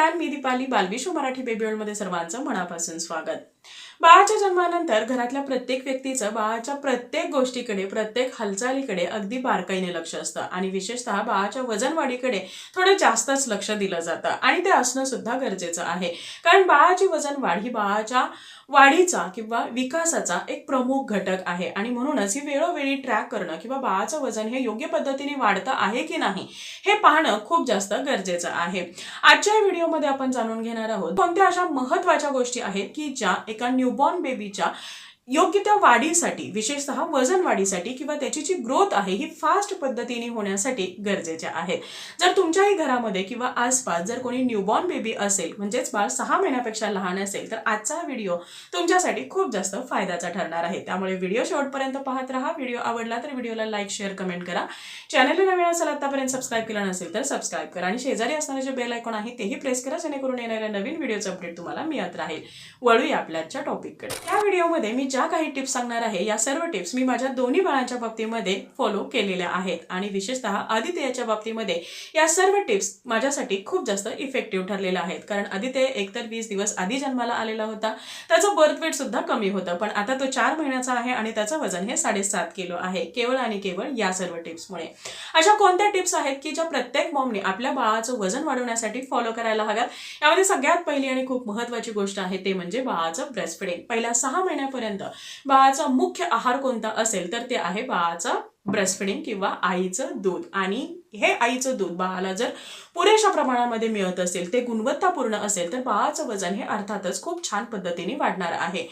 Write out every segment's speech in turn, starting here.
नमस्कार मी दीपाली बालविश्व मराठी बेबी मध्ये सर्वांचं मनापासून स्वागत. बाळाच्या जन्मानंतर घरातल्या प्रत्येक व्यक्तीचं बाळाच्या प्रत्येक गोष्टीकडे प्रत्येक हालचालीकडे अगदी बारकाईने लक्ष असतं. आणि विशेषतः बाळाच्या वजन वाढीकडे थोडं जास्तच लक्ष दिलं जातं. आणि ते असणं सुद्धा गरजेचं आहे. कारण बाळाची वजन वाढ ही बाळाच्या वाढीचा किंवा विकासाचा एक प्रमुख घटक आहे. आणि म्हणूनच ही वेळोवेळी ट्रॅक करणं किंवा बाळाचं वजन हे योग्य पद्धतीने वाढतं आहे की नाही हे पाहणं खूप जास्त गरजेचं आहे. आजच्या व्हिडिओमध्ये आपण जाणून घेणार आहोत कोणत्या अशा महत्त्वाच्या गोष्टी आहेत की ज्या एका न्यूबॉर्न बेबीच्या योग्य त्या वाढीसाठी विशेषतः वजन वाढीसाठी किंवा त्याची जी ग्रोथ आहे ही फास्ट पद्धतीने होण्यासाठी गरजेच्या आहेत जर तुमच्याही घरामध्ये किंवा आसपास जर कोणी न्यूबॉर्न बेबी असेल म्हणजेच बाळ सहा महिन्यापेक्षा लहान असेल तर आजचा व्हिडिओ तुमच्यासाठी खूप जास्त फायद्याचा ठरणार आहे. त्यामुळे व्हिडिओ शेवटपर्यंत पाहत राहा. व्हिडिओ आवडला तर व्हिडिओला लाईक शेअर कमेंट करा. चॅनलला नवीन असेल आतापर्यंत सबस्क्राईब केला नसेल तर सबस्क्राईब करा. आणि शेजारी असणारे जे बेल आयकॉन आहे तेही प्रेस करा. जेणेकरून येणाऱ्या नवीन व्हिडिओचं अपडेट तुम्हाला मिळत राहील. वळूया आपल्याच्या टॉपिककडे या व्हिडिओमध्ये मी ज्या काही टिप्स सांगणार आहे या सर्व टिप्स मी माझ्या दोन्ही बाळांच्या बाबतीमध्ये फॉलो केलेल्या आहेत. आणि विशेषतः आदित्ययाच्या बाबतीमध्ये या सर्व टिप्स माझ्यासाठी खूप जास्त इफेक्टिव्ह ठरलेल्या आहेत. कारण आदित्य एकतर वीस दिवस आधी जन्माला आलेला होता. त्याचं बर्थ वेट सुद्धा कमी होतं. पण आता तो चार महिन्याचा आहे आणि त्याचं वजन हे साडेसात किलो आहे. केवळ आणि केवळ या सर्व टिप्समुळे. अशा कोणत्या टिप्स आहेत की ज्या प्रत्येक मॉमने आपल्या बाळाचं वजन वाढवण्यासाठी फॉलो करायला हव्यात? यामध्ये सगळ्यात पहिली आणि खूप महत्वाची गोष्ट आहे ते म्हणजे बाळाचं ब्रेस्ट फिडिंग पहिल्या सहा महिन्यापर्यंत बाळाचा मुख्य आहार कोणता असेल तर ते आहे बाळाचा ब्रेस्टफिडिंग किंवा आईचं दूध. आणि हे आईचं दूध बाळाला जर पुरेशा प्रमाणामध्ये मिळत असेल ते गुणवत्तापूर्ण असेल तर बाळाचं वजन हे अर्थातच खूप छान पद्धतीने वाढणार आहे.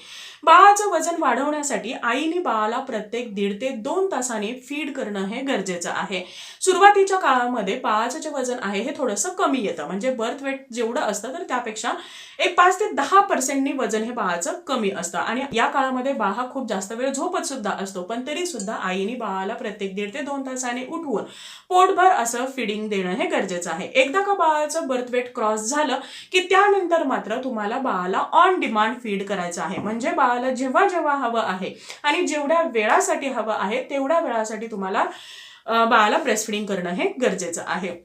बाळाचं वजन वाढवण्यासाठी आईने बाळाला प्रत्येक दीड ते दोन तासाने फीड करणं हे गरजेचं आहे. सुरुवातीच्या काळामध्ये बाळाचं जे वजन आहे हे थोडंसं कमी येतं. म्हणजे बर्थ वेट जेवढं असतं तर त्यापेक्षा एक पाच ते दहा पर्सेंटनी वजन हे बाळाचं कमी असतं. आणि या काळामध्ये बाळ हा खूप जास्त वेळ झोपत सुद्धा असतो पण तरी सुद्धा आईने बाळाला प्रत्येक दीड ते दोन तासाने उठवून पोटभर असं फिडिंग देणं हे गरजेचं आहे. एकदा का बाळाचं बर्थ वेट क्रॉस झालं की त्यानंतर मात्र तुम्हाला बाळाला ऑन डिमांड फीड करायचं आहे. म्हणजे बाळाला जेव्हा जेव्हा हवं आहे आणि जेवढ्या वेळासाठी हवं आहे तेवढ्या वेळासाठी तुम्हाला बाळाला ब्रेस्ट फिडिंग करणं हे गरजेचं आहे.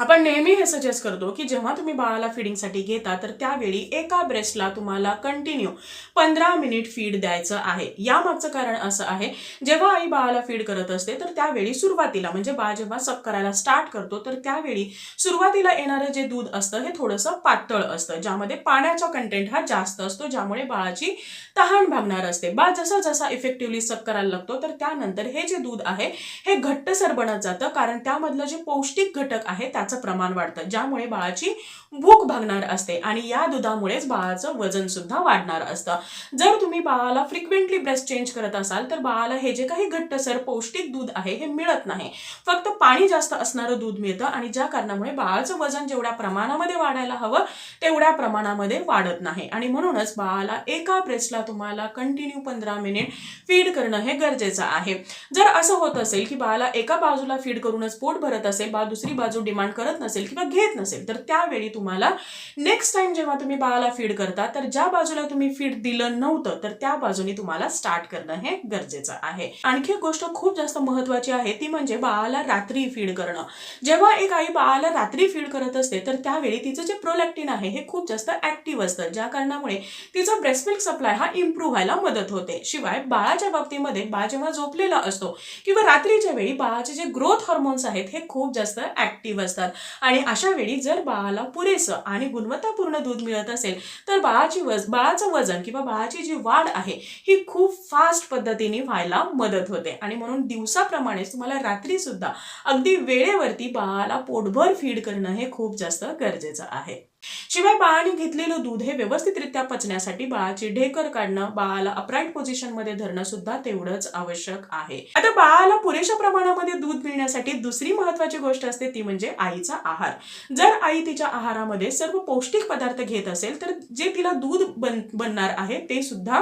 आपण नेहमी हे सजेस्ट करतो की जेव्हा तुम्ही बाळाला फिडिंगसाठी घेता तर त्यावेळी एका ब्रेस्टला तुम्हाला कंटिन्यू पंधरा मिनिट फीड द्यायचं आहे. यामागचं कारण असं आहे जेव्हा आई बाळाला फीड करत असते तर त्यावेळी सुरुवातीला म्हणजे बाळ जेव्हा सप करायला स्टार्ट करतो तर त्यावेळी सुरुवातीला येणारं जे दूध असतं हे थोडंसं पातळ असतं ज्यामध्ये पाण्याचा कंटेंट हा जास्त असतो ज्यामुळे बाळाची तहान भागणार असते. बाळ जसा जसा इफेक्टिव्हली सप करायला लागतो तर त्यानंतर हे जे दूध आहे हे घट्टसर बनत जातं कारण त्यामधलं जे पौष्टिक घटक आहे त्याचं प्रमाण वाढतं ज्यामुळे बाळाची भूक भागणार असते आणि या दुधामुळेच बाळाचं वजन सुद्धा वाढणार असतं. जर तुम्ही बाळाला फ्रिक्वेंटली ब्रेस्ट चेंज करत असाल तर बाळाला हे जे काही घट्टसर पौष्टिक दूध आहे हे मिळत नाही. फक्त पाणी जास्त असणारं दूध मिळतं आणि ज्या कारणामुळे बाळाचं वजन जेवढ्या प्रमाणामध्ये वाढायला हवं तेवढ्या प्रमाणामध्ये वाढत नाही. आणि म्हणूनच बाळाला एका ब्रेस्टला तुम्हाला कंटिन्यू पंधरा मिनिट फीड करणं हे गरजेचं आहे. जर असं होत असेल की बाळाला एका बाजूला फीड करूनच पोट भरत असेल बाळ दुसरी बाजू डिमांड करत नसेल किंवा घेत नसेल तर त्यावेळी तुम्हाला नेक्स्ट टाइम जेव्हा तुम्ही बाळाला फीड करता तर ज्या बाजूला तुम्ही फीड दिलं नव्हतं तर त्या बाजूने तुम्हाला स्टार्ट करणं हे गरजेचं आहे. आणखी एक गोष्ट खूप जास्त महत्वाची आहे ती म्हणजे बाळाला रात्री फीड करणं. जेव्हा एक आई बाळाला रात्री फीड करत असते तर त्यावेळी तिचं जे प्रोलॅक्टिन आहे हे खूप जास्त ऍक्टिव्ह असतं ज्या कारणामुळे तिचा ब्रेस्ट मिल्क सप्लाय हा इम्प्रूव्ह व्हायला मदत होते. शिवाय बाळाच्या बाबतीमध्ये बाळ जेव्हा झोपलेला असतो किंवा रात्रीच्या वेळी बाळाचे जे ग्रोथ हॉर्मोन्स आहेत हे खूप जास्त ऍक्टिव्ह असतात. आणि अशा वेळी जर बाळाला पुरेसं आणि गुणवत्तापूर्ण दूध मिळत असेल तर बाळाची वज बाळाचं वजन किंवा बाळाची जी वाढ आहे ही खूप फास्ट पद्धतीने व्हायला मदत होते. आणि म्हणून दिवसाप्रमाणेच तुम्हाला रात्री सुद्धा अगदी वेळेवरती बाळाला पोटभर फीड करणं हे खूप जास्त गरजेचं आहे. शिवाय बाळाने घेतलेलं दूध हे व्यवस्थितरित्या पचण्यासाठी बाळाची ढेकर काढणं बाळाला अपराईट पोझिशनमध्ये धरणं सुद्धा तेवढंच आवश्यक आहे. आता बाळाला पुरेशा प्रमाणामध्ये दूध मिळण्यासाठी दुसरी महत्वाची गोष्ट असते ती म्हणजे आईचा आहार. जर आई तिच्या आहारामध्ये सर्व पौष्टिक पदार्थ घेत असेल तर जे तिला दूध बन बनणार आहे ते सुद्धा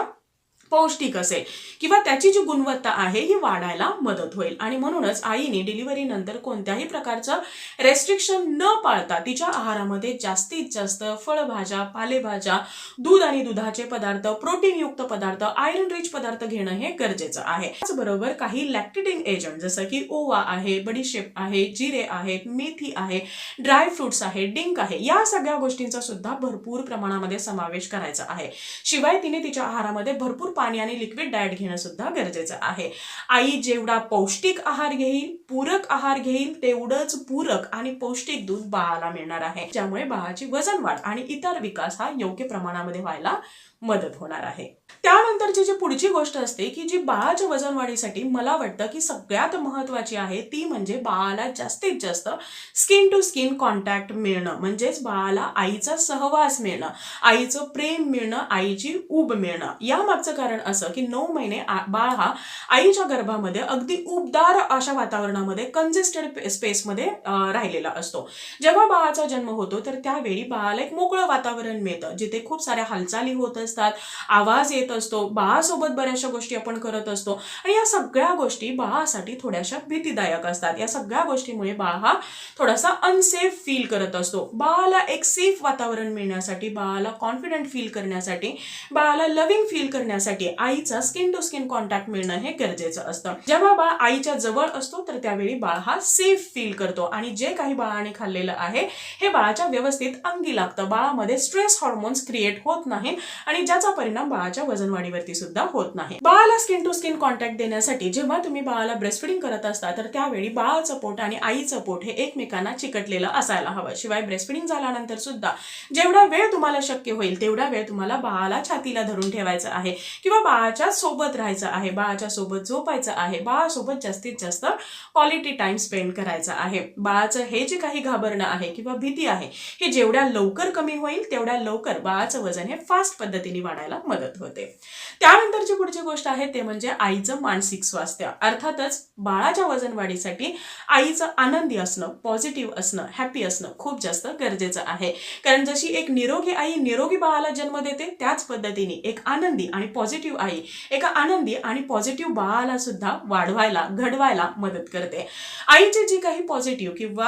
पौष्टिक असेल. किंवा त्याची जी गुणवत्ता आहे ही वाढायला मदत होईल. आणि म्हणूनच आईने डिलिव्हरी नंतर कोणत्याही प्रकारचं रेस्ट्रिक्शन न पाळता तिच्या आहारामध्ये जास्तीत जास्त फळभाज्या पालेभाज्या दूध आणि दुधाचे पदार्थ प्रोटीनयुक्त पदार्थ आयरन रिच पदार्थ घेणं हे गरजेचं आहे. त्याचबरोबर काही लॅक्टिटिंग एजंट जसं की ओवा आहे बडीशेप आहे जिरे आहेत मेथी आहे ड्राय फ्रुट्स आहे डिंक आहे या सगळ्या गोष्टींचा सुद्धा भरपूर प्रमाणामध्ये समावेश करायचा आहे. शिवाय तिने तिच्या आहारामध्ये भरपूर पाणी आणि लिक्विड डाएट घेणं सुद्धा गरजेचं आहे. आई जेवढा पौष्टिक आहार घेईल पूरक आहार घेईल तेवढंच पूरक आणि पौष्टिक दूध बाळाला मिळणार आहे. ज्यामुळे बाळाची वजन वाढ आणि इतर विकास हा योग्य प्रमाणामध्ये व्हायला मदत होणार आहे. त्यानंतरची जी पुढची गोष्ट असते की जी बाळाच्या वजन वाढीसाठी मला वाटतं की सगळ्यात महत्वाची आहे ती म्हणजे बाळाला जास्तीत जास्त स्किन टू स्किन कॉन्टॅक्ट मिळणं. म्हणजेच बाळाला आईचा सहवास मिळणं आईचं प्रेम मिळणं आईची ऊब मिळणं. या मागचं कारण असं की नऊ महिने बाळ हा आईच्या गर्भामध्ये अगदी उबदार अशा वातावरणामध्ये कंजेस्टेड स्पेसमध्ये राहिलेला असतो. जेव्हा बाळाचा जन्म होतो तर त्यावेळी बाळाला एक मोकळं वातावरण मिळतं जिथे खूप साऱ्या हालचाली होत असतात आवाज येत असतो बाळासोबत बऱ्याचशा गोष्टी आपण करत असतो. आणि या सगळ्या गोष्टी बाळासाठी थोड्याशा भीतीदायक असतात. या सगळ्या गोष्टीमुळे बाळ हा थोडासा अनसेफ फील करत असतो. बाळाला एक सेफ वातावरण मिळण्यासाठी बाळाला कॉन्फिडंट फील करण्यासाठी बाळाला लव्हिंग फील करण्यासाठी आईचा स्किन टू स्किन कॉन्टॅक्ट मिळणं हे गरजेचं असतं. जेव्हा बाळ आईच्या जवळ असतो तर त्यावेळी बाळ हा सेफ फील करतो. आणि जे काही बाळाने खाल्लेलं आहे हे बाळाच्या व्यवस्थित अंगी लागतं. बाळामध्ये स्ट्रेस हॉर्मोन्स क्रिएट होत नाहीत. आणि ज्याचा परिणाम बाळाच्या वजनवाढीवरती सुद्धा होत नाही. बाळाला स्किन टू स्किन कॉन्टॅक्ट देण्यासाठी जेव्हा तुम्ही बाळाला ब्रेस्ट फिडिंग करत असता तर त्यावेळी बाळाचं पोट आणि आईचं पोट हे एकमेकांना चिकटलेलं असायला हवं. शिवाय ब्रेस्ट फिडिंग झाल्यानंतर सुद्धा जेवढा वेळ तुम्हाला शक्य होईल तेवढा वेळ तुम्हाला बाळाला छातीला धरून ठेवायचं आहे किंवा बाळाच्या सोबत राहायचं आहे बाळाच्या सोबत झोपायचं आहे बाळासोबत जास्तीत जास्त क्वालिटी टाइम स्पेंड करायचा आहे. बाळाचं हे जे काही घाबरणं आहे किंवा भीती आहे हे जेवढ्या लवकर कमी होईल तेवढ्या लवकर बाळाचं वजन हे फास्ट पद्धतीने वाढायला मदत होते. त्यानंतरची पुढची गोष्ट आहे ते म्हणजे आईचं मानसिक स्वास्थ्य. अर्थातच बाळाच्या वजन वाढीसाठी आईचं आनंदी असणं पॉझिटिव्ह असणं हॅपी असणं खूप जास्त गरजेचं आहे. कारण जशी एक निरोगी आई निरोगी बाळाला जन्म देते त्याच पद्धतीने एक आनंदी आणि पॉझिटिव्ह आई एका आनंदी आणि पॉझिटिव्ह बाळाला सुद्धा वाढवायला घडवायला मदत करते. आईची जी काही पॉझिटिव्ह किंवा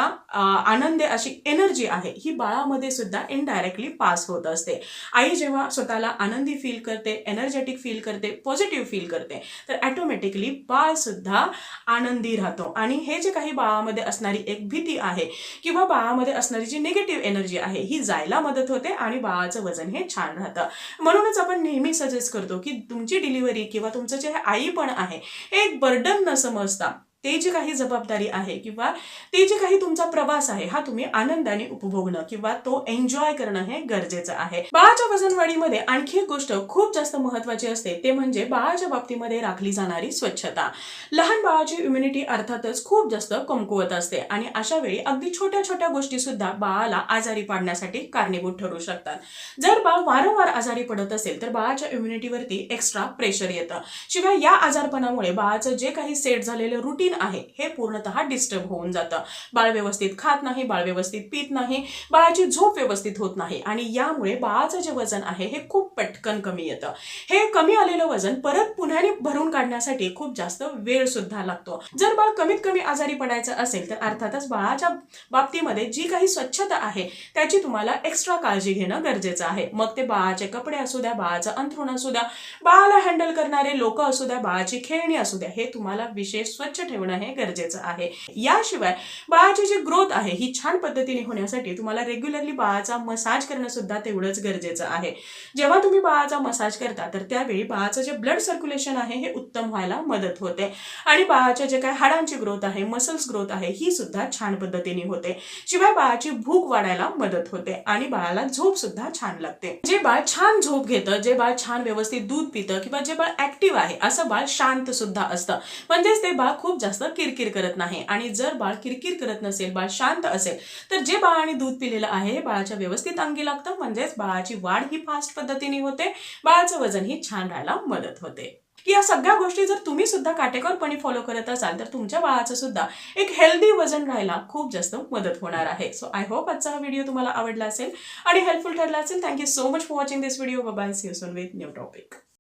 आनंदी अशी एनर्जी आहे ही बाळामध्ये सुद्धा इनडायरेक्टली पास होत असते. आई जेव्हा स्वतःला आनंदी फील करते एनर्जेटिक फील करते पॉझिटिव्ह फील करते. तर ॲटोमॅटिकली बाळसुद्धा आनंदी राहतो. आणि हे जे काही बाळामध्ये असणारी एक भीती आहे किंवा बाळामध्ये असणारी जी निगेटिव्ह एनर्जी आहे ही जायला मदत होते आणि बाळाचं वजन हे छान राहतं. म्हणूनच आपण नेहमी सजेस्ट करतो की तुमची डिलिव्हरी किंवा तुमचं जे आई पण आहे हे एक बर्डन न समजता ते जी काही जबाबदारी आहे किंवा ते जे काही तुमचा प्रवास आहे हा तुम्ही आनंदाने उपभोगणं किंवा तो एन्जॉय करणं हे गरजेचं आहे. बाळाच्या वजनवाढीमध्ये आणखी एक गोष्ट खूप जास्त महत्वाची असते ते म्हणजे बाळाच्या बाबतीमध्ये राखली जाणारी स्वच्छता. लहान बाळाची इम्युनिटी अर्थातच खूप जास्त कमकुवत असते आणि अशा वेळी अगदी छोट्या छोट्या गोष्टी सुद्धा बाळाला आजारी पाडण्यासाठी कारणीभूत ठरू शकतात. जर बाळ वारंवार आजारी पडत असेल तर बाळाच्या इम्युनिटीवरती एक्स्ट्रा प्रेशर येतं. शिवाय या आजारपणामुळे बाळाचं जे काही सेट झालेलं रुटीन आहे. हे पूर्णतः डिस्टर्ब होऊन जातं. बाळ व्यवस्थित खात नाही बाळ व्यवस्थित पित नाही बाळाची झोप व्यवस्थित होत नाही आणि यामुळे बाळाचं जे वजन आहे हे खूप पटकन कमी येतं. हे कमी आलेलं वजन परत पुन्हा भरून काढण्यासाठी खूप जास्त वेळ सुद्धा लागतो. जर बाळ कमीत कमी आजारी पडायचं असेल तर अर्थातच बाळाच्या बाबतीमध्ये जी काही स्वच्छता आहे त्याची तुम्हाला एक्स्ट्रा काळजी घेणं गरजेचं आहे. मग ते बाळाचे कपडे असू द्या बाळाचं अंथरुण असू द्या बाळाला हँडल करणारे लोक असू द्या बाळाची खेळणी असू द्या हे तुम्हाला विशेष स्वच्छ ठेवणं हे गरजेचं आहे. याशिवाय बाळाची जी ग्रोथ आहे ही छान पद्धतीने होण्यासाठी तुम्हाला रेग्युलरली बाळाचा मसाज करणं सुद्धा तेवढंच गरजेचं आहे. जेव्हा तुम्ही बाळाचा मसाज करता तर त्यावेळी बाळाचं जे ब्लड सर्क्युलेशन आहे हे उत्तम व्हायला मदत होते. आणि बाळाच्या जे काही हाडांची ग्रोथ आहे मसल्स ग्रोथ आहे ही सुद्धा छान पद्धतीने होते. शिवाय बाळाची भूक वाढायला मदत होते आणि बाळाला झोप सुद्धा छान लागते. जे बाळ छान झोप घेतं जे बाळ छान व्यवस्थित दूध पितं किंवा जे बाळ ऍक्टिव्ह आहे असं बाळ शांत सुद्धा असतं. म्हणजेच ते बाळ खूप जास्त किरकिर करत नाही. आणि जर बाळ किरकिर करत नसेल बाळ शांत असेल तर जे बाळाने दूध पिलेलं आहे हे बाळाच्या व्यवस्थित अंगी लागतं. म्हणजेच बाळाची वाढ ही फास्ट पद्धतीने होते. बाळाचं वजन ही छान राहायला मदत होते. या सगळ्या गोष्टी जर तुम्ही सुद्धा काटेकोरपणे फॉलो करत असाल तर तुमच्या बाळाचं सुद्धा एक हेल्दी वजन राहायला खूप जास्त मदत होणार आहे. सो आय होप आजचा हा व्हिडिओ तुम्हाला आवडला असेल आणि हेल्पफुल ठरला असेल. Thank you so much for watching this video bye see you soon with new topic